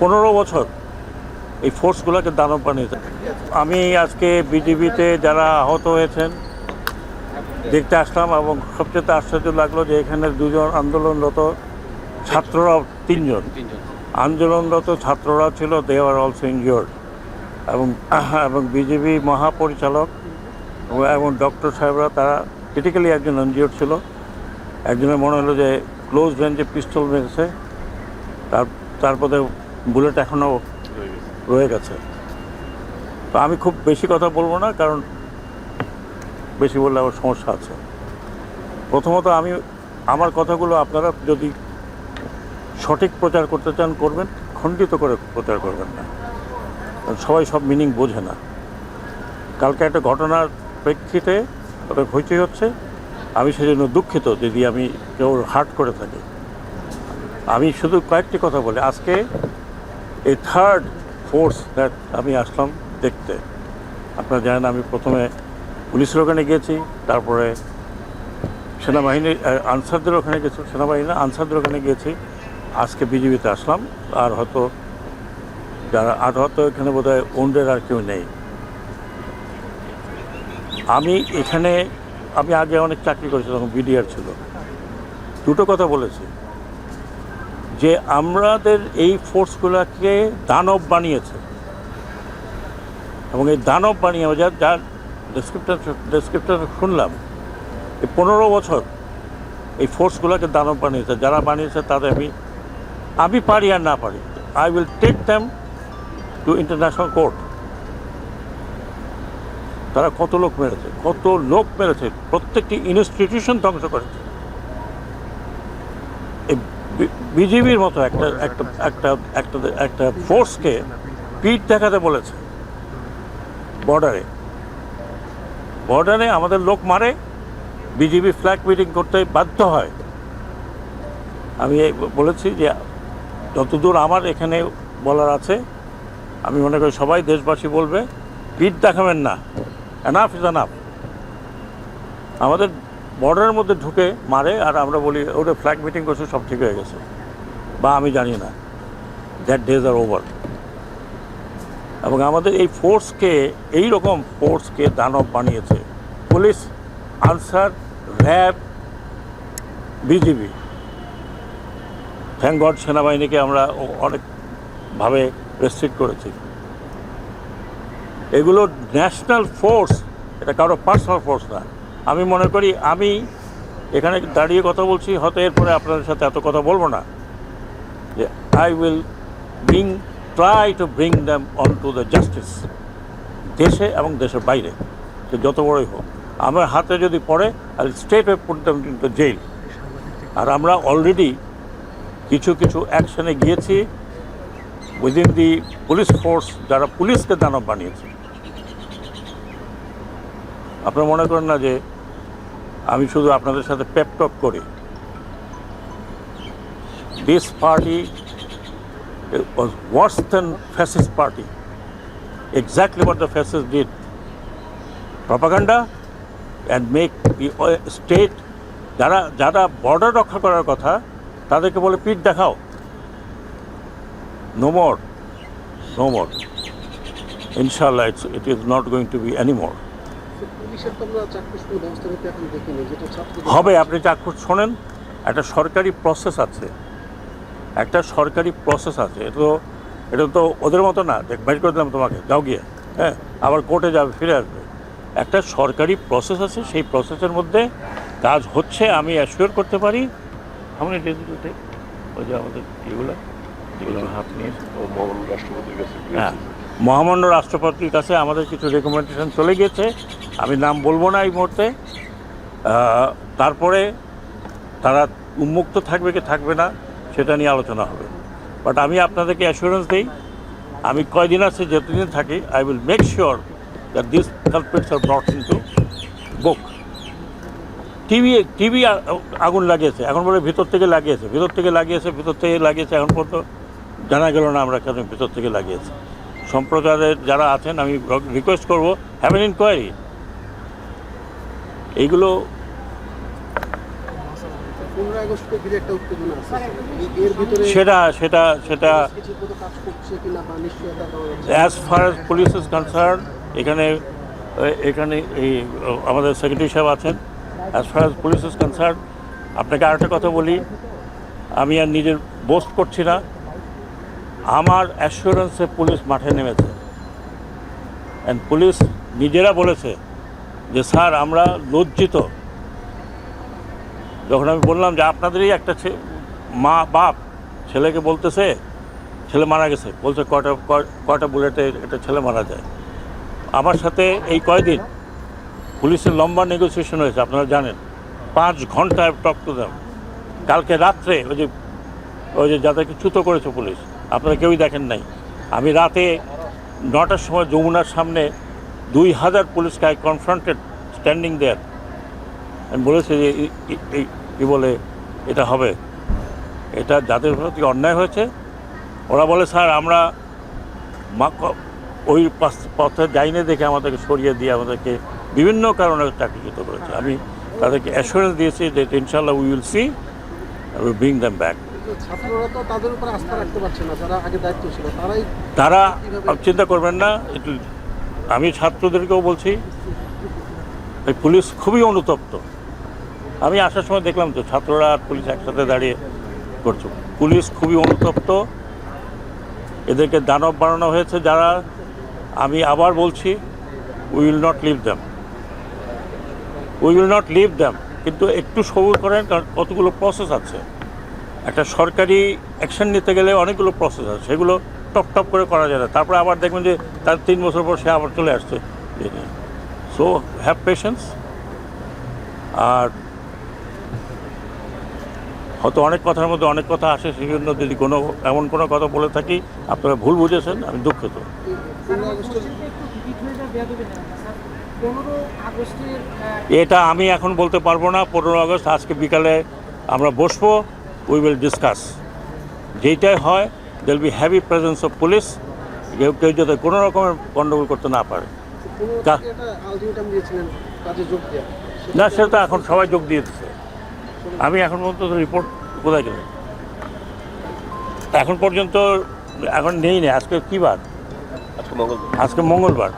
পনেরো বছর এই ফোর্সগুলোকে দানব বানিয়েছে। আমি আজকে বিজেপিতে যারা আহত হয়েছেন, দেখতে আসলাম এবং সবচেয়ে আশ্চর্য লাগল যে এখানে দুজন আন্দোলনরত ছাত্ররা তিনজন। আন্দোলনরত ছাত্ররা ছিল দে আর অলসো ইনজিওর্ড এবং এবং বিজেপি মহাপরিচালক এবং- এবং ডক্টর সাহেবরা তারা ক্রিটিক্যালি একজন এনজিওর ছিল। একজনের মনে হলো যে ক্লোজ রেঞ্জে পিস্তল মেরেছে। তার, তারপরে বুলেট এখনও রয়ে গেছে। তো আমি খুব বেশি কথা বলব না, কারণ বেশি বললে আমার সমস্যা আছে। প্রথমত আমি আমার কথাগুলো আপনারা যদি সঠিক প্রচার করতে চান, করবেন। খণ্ডিত করে প্রচার করবেন না। সবাই সব মিনিং বোঝে না। কালকে একটা ঘটনার প্রেক্ষিতে ওটা হইচই হচ্ছে। আমি সেজন্য দুঃখিত যদি আমি কেউ হার্ট করে থাকি। আমি শুধু কয়েকটি কথা বলি। আজকে এই থার্ড ফোর্স দ্যাট আমি আসলাম দেখতে। আপনারা জানেন আমি প্রথমে পুলিশের ওখানে গিয়েছি তারপরে সেনাবাহিনীর আনসারদের ওখানে গেছি সেনাবাহিনী আনসারদের ওখানে গিয়েছি আজকে বিজেপিতে আসলাম, আর হয়তো যারা, আর হয়তো এখানে বোধ হয় ওনদের আর কেউ নেই। আমি এখানে, আমি আগে অনেক চাকরি করেছি, তখন বিডিআর ছিল। দুটো কথা বলেছি। যে আমাদের এই ফোর্সগুলোকে দানব বানিয়েছে। এবং এই দানব বানিয়ে যার যার ডেসক্রিপ্টার ডেসক্রিপ্টার শুনলাম এই পনেরো বছর এই ফোর্সগুলোকে দানব বানিয়েছে। যারা বানিয়েছে তাদের আমি আমি পারি আর না পারি। I will take them to international court তারা কত লোক মেরেছে, কত লোক মেরেছে, প্রত্যেকটি ইনস্টিটিউশন ধ্বংস করেছে এই বিজেপির মতো একটা একটা একটা একটা একটা ফোর্সকে পিঠ দেখাতে বলেছে। বর্ডারে বর্ডারে আমাদের লোক মারে বিজেপি ফ্ল্যাগ মিটিং করতে বাধ্য হয়। আমি বলেছি যে, যতদূর আমার এখানে বলার আছে, আমি মনে করি সবাই দেশবাসী বলবে, পিঠ দেখাবেন না। এনাফ ইজ এনাফ আমাদের বর্ডারের মধ্যে ঢুকে মারে, আর আমরা বলি ওটা ফ্ল্যাগ মিটিং করছে, সব ঠিক হয়ে গেছে। বা আমি জানি না। দ্যাট ডেজ আর ওভার এবং আমাদের এই ফোর্সকে এই রকম ফোর্সকে দানব বানিয়েছে। Police, Ansar, RAB, BGB. Thank God সেনাবাহিনীকে আমরা অনেকভাবে রেস্ট্রিক্ট করেছি। এগুলো ন্যাশনাল ফোর্স এটা কারও পার্সোনাল ফোর্স না। আমি মনে করি, আমি এখানে দাঁড়িয়ে কথা বলছি, হয়তো এরপরে আপনাদের সাথে এত কথা বলব না। Will bring try to bring them on to the justice দেশে এবং দেশের বাইরে সে যত বড়ই হোক। আমার হাতে যদি পড়ে I state put them into jail আর আমরা অলরেডি কিছু কিছু অ্যাকশনে গিয়েছি। উইদিন দি পুলিশ ফোর্স যারা পুলিশকে দানব বানিয়েছে। আপনারা মনে করেন না যে আমি শুধু আপনাদের সাথে পেপটক করি। This party was worse than fascist party. Exactly what the fascists did. Propaganda and make the uh, state যারা যারা বর্ডার রক্ষা করার কথা তাদেরকে বলে পিঠ দেখাও। নো মোর নো মোর ইনশাল্লাহ it's it is not going to be any more হবে আপনি চাক্ষুষ শোনেন। একটা সরকারি প্রসেস আছে। একটা সরকারি প্রসেস আছে। এটা তো এটা তো ওদের মতো না। দেখ বের করে দিলাম তোমাকে। যাও গিয়ে। হ্যাঁ? আবার কোর্টে যাবে ফিরে আসবে। একটা সরকারি প্রসেস আছে। সেই প্রসেসের মধ্যে কাজ হচ্ছে। আমি অ্যাসিওর করতে পারি। ওই যে আমাদের এগুলো হ্যাঁ। মহামান্য রাষ্ট্রপতির কাছে আমাদের কিছু রেকমেন্ডেশন চলে গেছে আমি নাম বলব না এই মুহূর্তে। তারপরে তারা উন্মুক্ত থাকবে কি থাকবে না সেটা নিয়ে আলোচনা হবে। বাট আমি আপনাদেরকে অ্যাসুরেন্স দিই, আমি কয়দিন আছে, যতদিন থাকি I will make sure that this culprits are brought in to book TV TV আগুন লাগিয়েছে, এখন বলে ভিতর থেকে লাগিয়েছে, ভিতর থেকে লাগিয়েছে, ভিতর থেকে লাগিয়েছে, এখন পর্যন্ত জানা গেল না আমরা কেন ভিতর থেকে লাগিয়েছি। সম্প্রদায়ের যারা আছেন, আমি রিকোয়েস্ট করব হ্যাভ এন ইনকোয়ারি এইগুলো পনেরোই আগস্টকে ঘিরে একটা উত্তেজনা আছে। এর ভিতরে সেটা সেটা সেটা as far as police is concern এখানে এখানে এই আমাদের সেক্রেটারি সাহেব আছেন। As far as police is concern আপনাকে আরেকটা কথা বলি। আমি আর নিজের বোস্ট করছি না। আমার অ্যাসুরেন্সে পুলিশ মাঠে নেমেছে। অ্যান্ড পুলিশ নিজেরা বলেছে যে স্যার আমরা লজ্জিত। যখন আমি বললাম যে আপনাদেরই একটা মা, বাপ ছেলেকে বলতেছে, ছেলে মারা গেছে, বলছে কটা কয়টা বুলেটে একটা ছেলে মারা যায়। আমার সাথে এই কয়দিন পুলিশের লম্বা নেগোসিয়েশন হয়েছে, আপনারা জানেন। পাঁচ ঘণ্টা টক টু দেম কালকে রাত্রে ওই যে ওই যে যাদেরকে চ্যুত করেছে পুলিশ, আপনারা কেউই দেখেন নাই। আমি রাতে নটার সময় যমুনার সামনে দুই হাজার পুলিশকে আই কনফ্রন্টেড স্ট্যান্ডিং দেয়ার আমি বলেছি যে কী বলে এটা হবে। এটা যাদের প্রতি অন্যায় হয়েছে। ওরা বলে স্যার আমরা ওই পথে যাইনি দেখে আমাদেরকে সরিয়ে দিয়ে আমাদেরকে বিভিন্ন কারণে চাকরিচ্যুত করেছে। আমি তাদেরকে অ্যাসুরেন্স দিয়েছি যে ইনশাল্লাহ we will see will bring them back তারা চিন্তা করবেন না একটু আমি ছাত্রদেরকেও বলছি এই পুলিশ খুবই অনুতপ্ত। আমি আসার সময় দেখলাম তো ছাত্ররা আর পুলিশ একসাথে দাঁড়িয়ে করছে। পুলিশ খুবই অনুতপ্ত। এদেরকে দানব বানানো হয়েছে যারা, আমি আবার বলছি we will not leave them we will not leave them কিন্তু একটু সবুর করেন, কারণ কতগুলো প্রসেস আছে। একটা সরকারি অ্যাকশন নিতে গেলে অনেকগুলো প্রসেস আছে। সেগুলো টপ টপ করে করা যায় না। তারপরে আবার দেখবেন যে তার তিন বছর পর সে আবার চলে আসছে। সো হ্যাভ পেশেন্স আর হয়তো অনেক কথার মধ্যে অনেক কথা আসে সেই জন্য যদি কোনো এমন কোনো কথা বলে থাকি আপনারা ভুল বুঝেছেন আমি দুঃখিত। এটা আমি এখন বলতে পারব না পনেরো আগস্ট আজকে বিকালে আমরা বসবো উই উইল ডিসকাস যেইটাই হয় there'll be heavy presence of police কেউ কেউ যাতে কোনো রকমের গণ্ডগোল করতে না পারে। না সেটা এখন সবাই যোগ দিয়ে দিচ্ছে। আমি এখন পর্যন্ত রিপোর্ট কোথায় গেলে এখন পর্যন্ত এখন নেই না আজকে কী বার? আজকে মঙ্গলবার।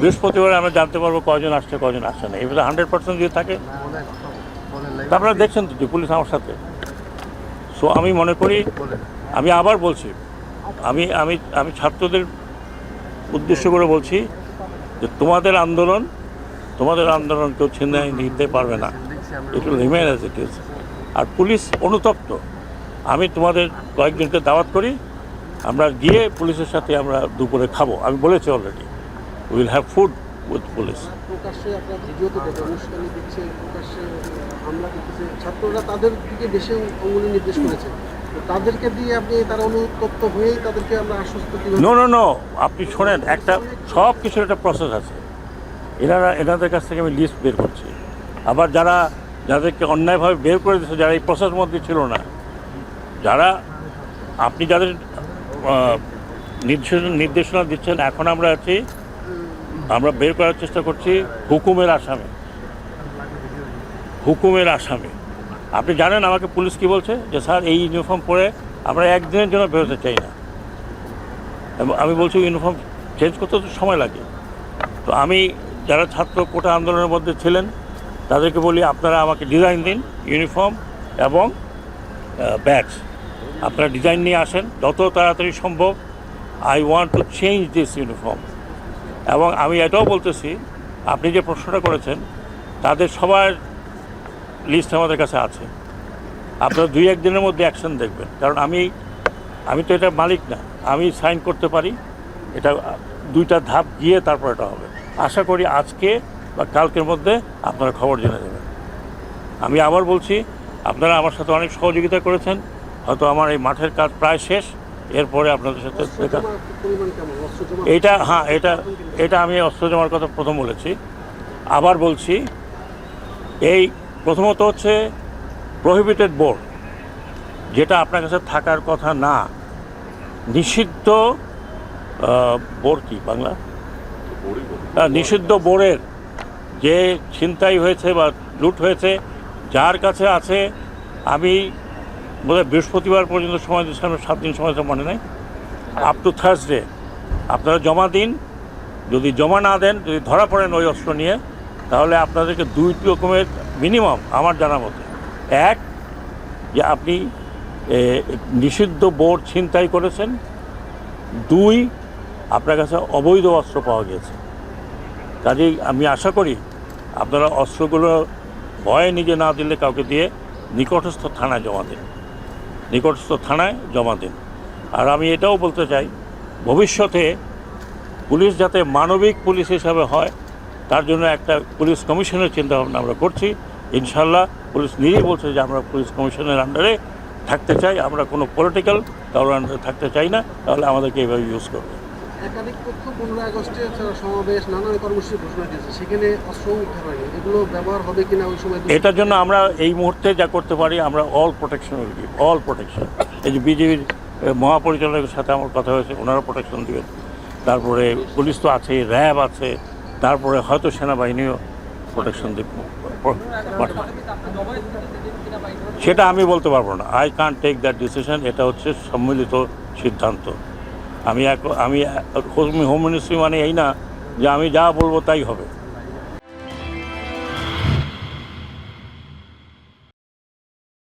বৃহস্পতিবার আমরা জানতে পারব কজন আসছে কজন আসছে না। এবারে হান্ড্রেড পার্সেন্ট যদি থাকে তা আপনারা দেখছেন তো পুলিশ আমার সাথে। সো আমি মনে করি আমি আবার বলছি আমি আমি আমি ছাত্রদের উদ্দেশ্য করে বলছি যে তোমাদের আন্দোলন তোমাদের আন্দোলন কেউ ছিনে নিতে পারবে না। একটু রিমেন অ্যাজ ইট ইজ আর পুলিশ অনুতপ্ত। আমি তোমাদের কয়েকজনকে দাওয়াত করি আমরা গিয়ে পুলিশের সাথে আমরা দুপুরে খাব। আমি বলেছি already will have food with police তাদেরকে দিয়ে আপনি তারা অনুতপ্ত হয়েই তাদেরকে আমরা আশ্বস্ত নো নো নো আপনি শোনেন একটা সব কিছুর একটা প্রসেস আছে। এনারা এনাদের কাছ থেকে আমি লিস্ট বের করছি। আবার যারা যাদেরকে অন্যায়ভাবে বের করে দিচ্ছে যারা এই প্রসেস মধ্যে ছিল না, যারা আপনি যাদের নির্দেশনা নির্দেশনা দিচ্ছেন, এখন আমরা আছি, আমরা বের করার চেষ্টা করছি হুকুমের আসামে। হুকুমের আসামে। আপনি জানেন আমাকে পুলিশ কি বলছে? যে স্যার, এই ইউনিফর্ম পরে আমরা একদিনের জন্য বেরোতে চাই না। এবং আমি বলছি, ইউনিফর্ম চেঞ্জ করতে তো সময় লাগে। তো আমি যারা ছাত্র কোটা আন্দোলনের মধ্যে ছিলেন তাদেরকে বলি, আপনারা আমাকে ডিজাইন দিন ইউনিফর্ম এবং ব্যাচ আপনারা ডিজাইন নিয়ে আসেন, যত তাড়াতাড়ি সম্ভব। I want to change this uniform এবং আমি এটাও বলতেছি, আপনি যে প্রশ্নটা করেছেন, তাদের সবার লিস্ট আমাদের কাছে আছে। আপনারা দুই একদিনের মধ্যে অ্যাকশন দেখবেন। কারণ আমি আমি তো এটা মালিক না। আমি সাইন করতে পারি, এটা দুইটা ধাপ গিয়ে তারপর এটা হবে। আশা করি আজকে বা কালকের মধ্যে আপনারা খবর জেনে দেবেন আমি আবার বলছি আপনারা আমার সাথে অনেক সহযোগিতা করেছেন হয়তো আমার এই মাঠের কাজ প্রায় শেষ এরপরে আপনাদের সাথে এটা হ্যাঁ এটা এটা আমি অস্ত্র জমার কথা প্রথম বলেছি। আবার বলছি এই প্রথমত হচ্ছে প্রহিবিটেড বোর্ড যেটা আপনার কাছে থাকার কথা না নিষিদ্ধ বোর্ড কি বাংলা? আহ, নিষিদ্ধ বোর্ডের যে ছিনতাই হয়েছে বা লুট হয়েছে, যার কাছে আছে, আমি বোধহয় বৃহস্পতিবার পর্যন্ত সময় দিচ্ছিলাম সাত দিন সময় তো মনে নেই। আপ টু থার্সডে আপনারা জমা দিন, যদি জমা না দেন, যদি ধরা পড়েন ওই অস্ত্র নিয়ে, তাহলে আপনাদেরকে দুই রকমের মিনিমাম আমার জানা মতে। এক, যে আপনি নিষিদ্ধ বোর্ড ছিনতাই করেছেন। দুই, আপনার কাছে অবৈধ অস্ত্র পাওয়া গেছে কাজেই আমি আশা করি আপনারা অস্ত্রগুলো ভয়ে নিজে না দিলে কাউকে দিয়ে নিকটস্থ থানায় জমা দিন। নিকটস্থ থানায় জমা দিন। আর আমি এটাও বলতে চাই, ভবিষ্যতে পুলিশ যাতে মানবিক পুলিশ হিসাবে হয়, তার জন্য একটা পুলিশ কমিশনের চিন্তাভাবনা আমরা করছি। ইনশাল্লাহ পুলিশ নিজেই বলছে যে আমরা পুলিশ কমিশনের আন্ডারে থাকতে চাই। আমরা কোনো পলিটিক্যাল কারোর আন্ডারে থাকতে চাই না। তাহলে আমাদেরকে এইভাবে ইউজ করবে। একাধিক তথ্য পনেরোই আগস্টে সমাবেশ, নানান কর্মসূচি ঘোষণা সেখানে অস্ত্র এগুলো ব্যবহার হবে কিনা ওই সময় এটার জন্য আমরা এই মুহূর্তে যা করতে পারি, আমরা অল প্রোটেকশন অল প্রোটেকশন এই যে বিজেপির মহাপরিচালকের সাথে আমার কথা হয়েছে, ওনারা প্রোটেকশন দিবেন। তারপরে পুলিশ তো আছে, র্যাব আছে, তারপরে হয়তো সেনাবাহিনীও প্রোটেকশন দেবে। সেটা আমি বলতে পারব না। I can't take that decision এটা হচ্ছে সম্মিলিত সিদ্ধান্ত। আমি আমি হোম মিনিস্ট্রি মানে এই না যে আমি যা বলব তাই হবে।